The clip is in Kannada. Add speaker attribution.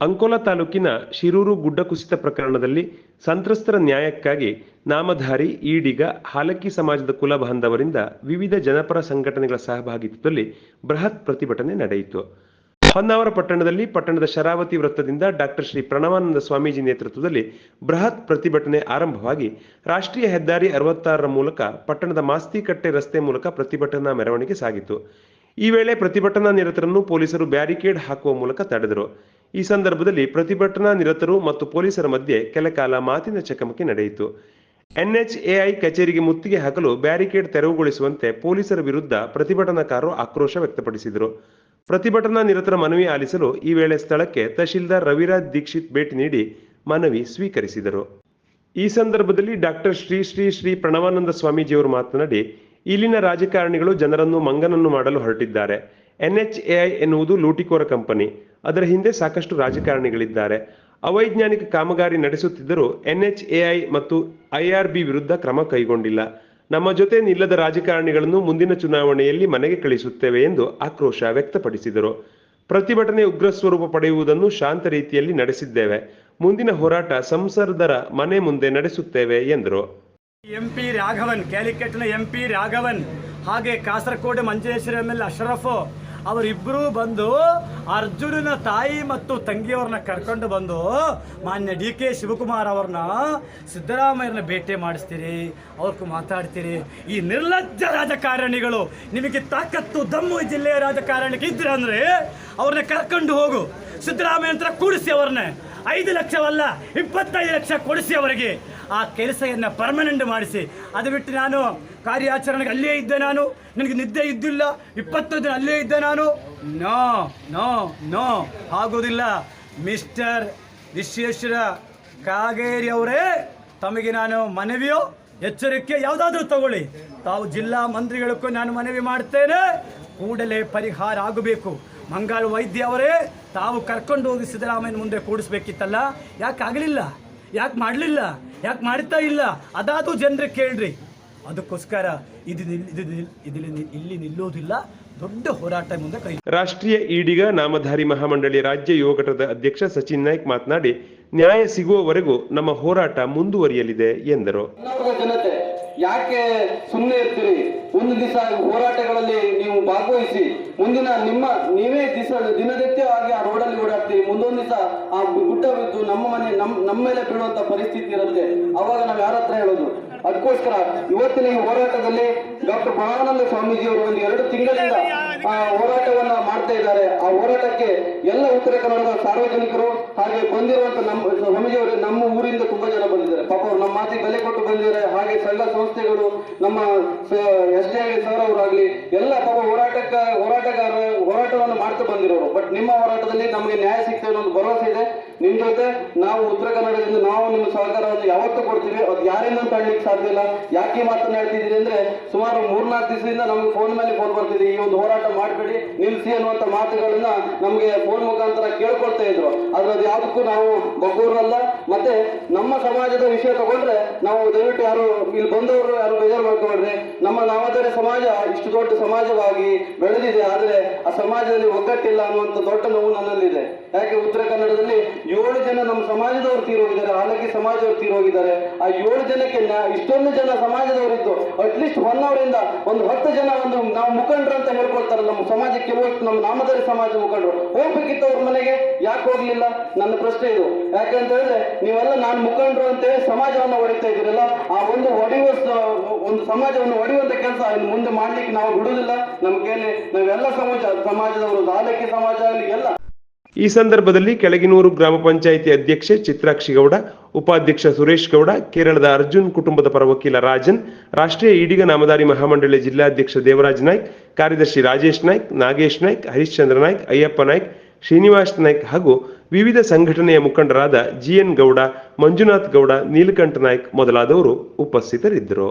Speaker 1: ಅಂಕೋಲಾ ತಾಲೂಕಿನ ಶಿರೂರು ಗುಡ್ಡ ಕುಸಿತ ಪ್ರಕರಣದಲ್ಲಿ ಸಂತ್ರಸ್ತರ ನ್ಯಾಯಕ್ಕಾಗಿ ನಾಮಧಾರಿ ಈಡಿಗ ಹಾಲಕ್ಕಿ ಸಮಾಜದ ಕುಲ ಬಾಂಧವರಿಂದ ವಿವಿಧ ಜನಪರ ಸಂಘಟನೆಗಳ ಸಹಭಾಗಿತ್ವದಲ್ಲಿ ಬೃಹತ್ ಪ್ರತಿಭಟನೆ ನಡೆಯಿತು. ಹೊನ್ನಾವರ ಪಟ್ಟಣದಲ್ಲಿ ಪಟ್ಟಣದ ಶರಾವತಿ ವೃತ್ತದಿಂದ ಡಾಕ್ಟರ್ ಶ್ರೀ ಪ್ರಣವಾನಂದ ಸ್ವಾಮೀಜಿ ನೇತೃತ್ವದಲ್ಲಿ ಬೃಹತ್ ಪ್ರತಿಭಟನೆ ಆರಂಭವಾಗಿ ರಾಷ್ಟ್ರೀಯ ಹೆದ್ದಾರಿ ಅರವತ್ತಾರರ ಮೂಲಕ ಪಟ್ಟಣದ ಮಾಸ್ತಿಕಟ್ಟೆ ರಸ್ತೆ ಮೂಲಕ ಪ್ರತಿಭಟನಾ ಮೆರವಣಿಗೆ ಸಾಗಿತು. ಈ ವೇಳೆ ಪ್ರತಿಭಟನಾ ನಿರತರನ್ನು ಪೊಲೀಸರು ಬ್ಯಾರಿಕೇಡ್ ಹಾಕುವ ಮೂಲಕ ತಡೆದರು. ಈ ಸಂದರ್ಭದಲ್ಲಿ ಪ್ರತಿಭಟನಾ ನಿರತರು ಮತ್ತು ಪೊಲೀಸರ ಮಧ್ಯೆ ಕೆಲಕಾಲ ಮಾತಿನ ಚಕಮಕಿ ನಡೆಯಿತು. ಎನ್ಎಚ್ಎಐ ಕಚೇರಿಗೆ ಮುತ್ತಿಗೆ ಹಾಕಲು ಬ್ಯಾರಿಕೇಡ್ ತೆರವುಗೊಳಿಸುವಂತೆ ಪೊಲೀಸರ ವಿರುದ್ಧ ಪ್ರತಿಭಟನಾಕಾರರು ಆಕ್ರೋಶ ವ್ಯಕ್ತಪಡಿಸಿದರು. ಪ್ರತಿಭಟನಾ ನಿರತರ ಮನವಿ ಆಲಿಸಲು ಈ ವೇಳೆ ಸ್ಥಳಕ್ಕೆ ತಹಶೀಲ್ದಾರ್ ರವಿರಾಜ್ ದೀಕ್ಷಿತ್ ಭೇಟಿ ನೀಡಿ ಮನವಿ ಸ್ವೀಕರಿಸಿದರು. ಈ ಸಂದರ್ಭದಲ್ಲಿ ಡಾಕ್ಟರ್ ಶ್ರೀ ಶ್ರೀ ಶ್ರೀ ಪ್ರಣವಾನಂದ ಸ್ವಾಮೀಜಿಯವರು ಮಾತನಾಡಿ, ಇಲ್ಲಿನ ರಾಜಕಾರಣಿಗಳು ಜನರನ್ನು ಮಂಗನನ್ನು ಮಾಡಲು ಹೊರಟಿದ್ದಾರೆ. ಎನ್ಎಚ್ಎಐ ಎನ್ನುವುದು ಲೂಟಿಕೋರ ಕಂಪನಿ. ಅದರ ಹಿಂದೆ ಸಾಕಷ್ಟು ರಾಜಕಾರಣಿಗಳಿದ್ದಾರೆ. ಅವೈಜ್ಞಾನಿಕ ಕಾಮಗಾರಿ ನಡೆಸುತ್ತಿದ್ದರೂ ಎನ್ಎಚ್ಎಐ ಮತ್ತು ಐಆರ್ಬಿ ವಿರುದ್ಧ ಕ್ರಮ ಕೈಗೊಂಡಿಲ್ಲ. ನಮ್ಮ ಜೊತೆ ನಿಲ್ಲದ ರಾಜಕಾರಣಿಗಳನ್ನು ಮುಂದಿನ ಚುನಾವಣೆಯಲ್ಲಿ ಮನೆಗೆ ಕಳಿಸುತ್ತೇವೆ ಎಂದು ಆಕ್ರೋಶ ವ್ಯಕ್ತಪಡಿಸಿದರು. ಪ್ರತಿಭಟನೆ ಉಗ್ರ ಸ್ವರೂಪ ಪಡೆಯುವುದನ್ನು ಶಾಂತ ರೀತಿಯಲ್ಲಿ ನಡೆಸಿದ್ದೇವೆ. ಮುಂದಿನ ಹೋರಾಟ ಸಂಸದರ ಮನೆ ಮುಂದೆ ನಡೆಸುತ್ತೇವೆ ಎಂದರು.
Speaker 2: ಎಂಪಿ ರಾಘವನ್, ಕ್ಯಾಲಿಕಟ್ನ ಎಂ ಪಿ ರಾಘವನ್, ಹಾಗೆ ಕಾಸರಗೋಡು ಮಂಜೇಶ್ವರ ಎಲ್ ಅಶ್ರಫ್ ಅವರಿಬ್ಬರೂ ಬಂದು ಅರ್ಜುನನ ತಾಯಿ ಮತ್ತು ತಂಗಿಯವ್ರನ್ನ ಕರ್ಕೊಂಡು ಬಂದು ಮಾನ್ಯ ಡಿ ಕೆ ಶಿವಕುಮಾರ್ ಅವ್ರನ್ನ ಸಿದ್ದರಾಮಯ್ಯನ ಭೇಟಿ ಮಾಡಿಸ್ತೀರಿ, ಅವ್ರಿಗೂ ಮಾತಾಡ್ತೀರಿ. ಈ ನಿರ್ಲಜ್ಜ ರಾಜಕಾರಣಿಗಳು, ನಿಮಗೆ ತಾಕತ್ತು ದಮ್ಮು ಜಿಲ್ಲೆಯ ರಾಜಕಾರಣಕ್ಕೆ ಇದ್ರೆ ಅಂದ್ರೆ ಅವ್ರನ್ನ ಕರ್ಕೊಂಡು ಹೋಗು. ಸಿದ್ದರಾಮಯ್ಯ ಹತ್ರ ಕೂಡಿಸಿ ಅವ್ರನ್ನ. ಐದು ಲಕ್ಷವಲ್ಲ, ಇಪ್ಪತ್ತೈದು ಲಕ್ಷ ಕೊಡಿಸಿ ಅವರಿಗೆ. ಆ ಕೆಲಸವನ್ನು ಪರ್ಮನೆಂಟ್ ಮಾಡಿಸಿ. ಅದು ಬಿಟ್ಟು ನಾನು ಕಾರ್ಯಾಚರಣೆಗೆ ಅಲ್ಲೇ ಇದ್ದೆ ನಾನು. ನನಗೆ ನಿದ್ದೆ ಇದ್ದಿಲ್ಲ. ಇಪ್ಪತ್ತು ದಿನ ಅಲ್ಲೇ ಇದ್ದೆ ನಾನು. ನೋ ನೋ ನೋ ಆಗೋದಿಲ್ಲ ಮಿಸ್ಟರ್ ವಿಶ್ವೇಶ್ವರ ಕಾಗೇರಿ ಅವರೇ, ತಮಗೆ ನಾನು ಮನವಿಯೋ, ಎಚ್ಚರಿಕೆ ಯಾವುದಾದ್ರೂ ತಗೊಳ್ಳಿ. ತಾವು ಜಿಲ್ಲಾ ಮಂತ್ರಿಗಳಿಗೂ ನಾನು ಮನವಿ ಮಾಡ್ತೇನೆ. ಕೂಡಲೇ ಪರಿಹಾರ ಆಗಬೇಕು. ಮಂಗಾಳ ವೈದ್ಯ ಅವರೇ, ತಾವು ಕರ್ಕೊಂಡು ಹೋಗಿ ಸಿದ್ದರಾಮಯ್ಯನ ಮುಂದೆ ಕೂಡಿಸ್ಬೇಕಿತ್ತಲ್ಲ. ಯಾಕೆ ಆಗಲಿಲ್ಲ? ಯಾಕೆ ಮಾಡಲಿಲ್ಲ? ಯಾಕೆ ಮಾಡ್ತಾ ಇಲ್ಲ? ಅದಾದು ಜನರಿಗೆ ಕೇಳ್ರಿ. ಅದಕ್ಕೋಸ್ಕರ ಇದು ಇಲ್ಲಿ ಇಲ್ಲಿ ನಿಲ್ಲೋದಿಲ್ಲ. ದೊಡ್ಡ ಹೋರಾಟ ಮುಂದೆ ಕೈ
Speaker 1: ರಾಷ್ಟ್ರೀಯ ಈಡಿಗ ನಾಮಧಾರಿ ಮಹಾಮಂಡಳಿ ರಾಜ್ಯ ಯುವ ಘಟಕದ ಅಧ್ಯಕ್ಷ ಸಚಿನ್ ನಾಯ್ಕ್ ಮಾತನಾಡಿ ನ್ಯಾಯ ಸಿಗುವವರೆಗೂ ನಮ್ಮ ಹೋರಾಟ ಮುಂದುವರಿಯಲಿದೆ ಎಂದರು.
Speaker 3: ಜನತೆ ಯಾಕೆ ಸುಮ್ಮನೆ ಇರ್ತೀರಿ? ಒಂದು ದಿವಸ ಹೋರಾಟಗಳಲ್ಲಿ ನೀವು ಭಾಗವಹಿಸಿ, ಮುಂದಿನ ನಿಮ್ಮ, ನೀವೇ ದಿವಸ ದಿನನಿತ್ಯವಾಗಿ ಆ ರೋಡಲ್ಲಿ ಓಡಾಡ್ತೀರಿ. ಮುಂದೊಂದು ದಿವಸ ಆ ಗುಡ್ಡ ಬಿದ್ದು ನಮ್ಮ ಮನೆ, ನಮ್, ನಮ್ಮ ಮೇಲೆ ಬೀಳುವಂತ ಪರಿಸ್ಥಿತಿ ಇರುತ್ತೆ. ಅವಾಗ ನಾವು ಯಾರ ಹತ್ರ ಹೇಳೋದು? ಅದಕ್ಕೋಸ್ಕರ ಇವತ್ತಿನ ಈ ಹೋರಾಟದಲ್ಲಿ ಡಾಕ್ಟರ್ ಸ್ವಾಮೀಜಿ ಅವರು ಒಂದು ಎರಡು ತಿಂಗಳಿಂದ ಆ ಹೋರಾಟವನ್ನ ಮಾಡ್ತಾ ಇದ್ದಾರೆ. ಆ ಹೋರಾಟಕ್ಕೆ ಎಲ್ಲ ಉತ್ತರ ಕನ್ನಡದ ಸಾರ್ವಜನಿಕರು ಹಾಗೆ ಬಂದಿರುವಂತ ನಮ್ಮ ಸ್ವಾಮೀಜಿಯವರು ನಮ್ಮ ಊರಿಂದ ತುಂಬಾ ಜನ ಬಂದಿದ್ದಾರೆ. ಪಾಪ ಅವ್ರು ನಮ್ಮ ಮಾತಿಗೆ ಬೆಲೆ ಕೊಟ್ಟು ಬಂದಿದ್ದಾರೆ. ಹಾಗೆ ಸಂಘ ಸಂಸ್ಥೆಗಳು, ನಮ್ಮ ಎಸ್ ಡಿ ಸರ್ ಅವರಾಗ್ಲಿ ಎಲ್ಲ ಪಾಪ ಹೋರಾಟಕ್ಕ, ಹೋರಾಟಗಾರ ಹೋರಾಟವನ್ನು ಮಾಡ್ತಾ ಬಂದಿರೋರು. ಬಟ್ ನಿಮ್ಮ ಹೋರಾಟದಲ್ಲಿ ನಮಗೆ ನ್ಯಾಯ ಸಿಗ್ತದೆ ಅನ್ನೋ ಒಂದು ಭರವಸೆ ಇದೆ. ನಿಮ್ ಜೊತೆ ನಾವು ಉತ್ತರ ಕನ್ನಡದಿಂದ ನಾವು ನಿಮ್ಮ ಸಹಕಾರವನ್ನು ಯಾವತ್ತೂ ಕೊಡ್ತೀವಿ. ಅದು ಯಾರಿಂದ ತಡ್ಲಿಕ್ಕೆ ಸಾಧ್ಯ ಇಲ್ಲ. ಯಾಕೆ ಮಾತನ್ನ ಹೇಳ್ತಿದ್ದೀರಿ ಅಂದ್ರೆ ಸುಮಾರು ಮೂರ್ನಾಲ್ಕು ದಿವಸದಿಂದ ನಮ್ಗೆ ಫೋನ್ ಮೇಲೆ ಫೋನ್ ಬರ್ತಿದೆ. ಈ ಒಂದು ಹೋರಾಟ ಮಾಡಬೇಡಿ, ನಿಲ್ಸಿ ಅನ್ನುವಂತ ಮಾತುಗಳನ್ನ ನಮಗೆ ಫೋನ್ ಮುಖಾಂತರ ಕೇಳ್ಕೊಳ್ತಾ ಇದ್ರು. ಆದ್ರೆ ಅದು ಯಾವುದಕ್ಕೂ ನಾವು ಬಗ್ಗೂರಲ್ಲ ಮತ್ತೆ ನಮ್ಮ ಸಮಾಜದ ವಿಷಯ ತಗೊಂಡ್ರೆ ನಾವು ದಯವಿಟ್ಟು ಯಾರು ಇಲ್ಲಿ ಬಂದವರು ಯಾರು ಬೇಜಾರು ಮಾಡ್ಕೊಂಡ್ರೆ, ನಮ್ಮ ನಾಮಧಾರಿ ಸಮಾಜ ಇಷ್ಟು ದೊಡ್ಡ ಸಮಾಜವಾಗಿ ಬೆಳೆದಿದೆ. ಆದ್ರೆ ಆ ಸಮಾಜದಲ್ಲಿ ಒಗ್ಗಟ್ಟಿಲ್ಲ ಅನ್ನುವಂತ ದೊಡ್ಡ ನೋವು ನನ್ನಲ್ಲಿದೆ. ಯಾಕೆ? ಉತ್ತರ ಕನ್ನಡದಲ್ಲಿ ಏಳು ಜನ ನಮ್ಮ ಸಮಾಜದವರು ತೀರೋಗಿದ್ದಾರೆ. ಹಾಲಕ್ಕಿ ಸಮಾಜದವರು ತೀರೋಗಿದ್ದಾರೆ. ಆ ಏಳು ಜನಕ್ಕೆ ಇಷ್ಟೊಂದು ಜನ ಸಮಾಜದವರಿದ್ದು ಅಟ್ಲೀಸ್ಟ್ ಒನ್ ಅವರಿಂದ ಒಂದು ಹತ್ತು ಜನ ಒಂದು ಮುಖಂಡರು ಅಂತ ಹೇಳ್ಕೊಳ್ತಾರೆ ನಮ್ಮ ಸಮಾಜಕ್ಕೆ ಹೋಗಿ ನಮ್ಮ ನಾಮಧಾರಿ ಸಮಾಜ ಮುಖಂಡರು. ಹೋಗ್ಬೇಕಿತ್ತು ಅವ್ರ ಮನೆಗೆ, ಯಾಕೆ ಹೋಗ್ಲಿಲ್ಲ? ನನ್ನ ಪ್ರಶ್ನೆ ಇದು. ಯಾಕಂತ ಹೇಳಿದ್ರೆ, ನೀವೆಲ್ಲ ನಾನು ಮುಖಂಡರು ಅಂತೇಳಿ ಸಮಾಜವನ್ನು ಹೊಡಿತಾ ಇದ್ದೀರಲ್ಲ, ಆ ಒಂದು ಹೊಡೆಯುವ ಒಂದು ಸಮಾಜವನ್ನು ಹೊಡೆಯುವಂತ ಕೆಲಸ ಮುಂದೆ ಮಾಡ್ಲಿಕ್ಕೆ ನಾವು ಬಿಡುವುದಿಲ್ಲ. ನಮ್ಮ ನಾವೆಲ್ಲ ಸಮಾಜ, ಸಮಾಜದವರು ಹಾಲಕ್ಕಿ ಸಮಾಜ ಎಲ್ಲ
Speaker 1: ಈ ಸಂದರ್ಭದಲ್ಲಿ ಕೆಳಗಿನೂರು ಗ್ರಾಮ ಪಂಚಾಯಿತಿ ಅಧ್ಯಕ್ಷೆ ಚಿತ್ರಾಕ್ಷಿ ಗೌಡ ಉಪಾಧ್ಯಕ್ಷ ಸುರೇಶ್ ಗೌಡ ಕೇರಳದ ಅರ್ಜುನ್ ಕುಟುಂಬದ ಪರ ವಕೀಲ ರಾಜನ್, ರಾಷ್ಟ್ರೀಯ ಈಡಿಗ ನಾಮದಾರಿ ಮಹಾಮಂಡಳಿ ಜಿಲ್ಲಾಧ್ಯಕ್ಷ ದೇವರಾಜ್ ನಾಯ್ಕ್, ಕಾರ್ಯದರ್ಶಿ ರಾಜೇಶ್ ನಾಯ್ಕ್, ನಾಗೇಶ್ ನಾಯ್ಕ್, ಹರಿಶ್ಚಂದ್ರ ನಾಯ್ಕ್, ಅಯ್ಯಪ್ಪ ನಾಯ್ಕ್, ಶ್ರೀನಿವಾಸ್ ನಾಯ್ಕ್ ಹಾಗೂ ವಿವಿಧ ಸಂಘಟನೆಯ ಮುಖಂಡರಾದ ಜಿಎನ್ ಗೌಡ, ಮಂಜುನಾಥ್ ಗೌಡ, ನೀಲಕಂಠ ನಾಯ್ಕ್ ಮೊದಲಾದವರು ಉಪಸ್ಥಿತರಿದ್ದರು.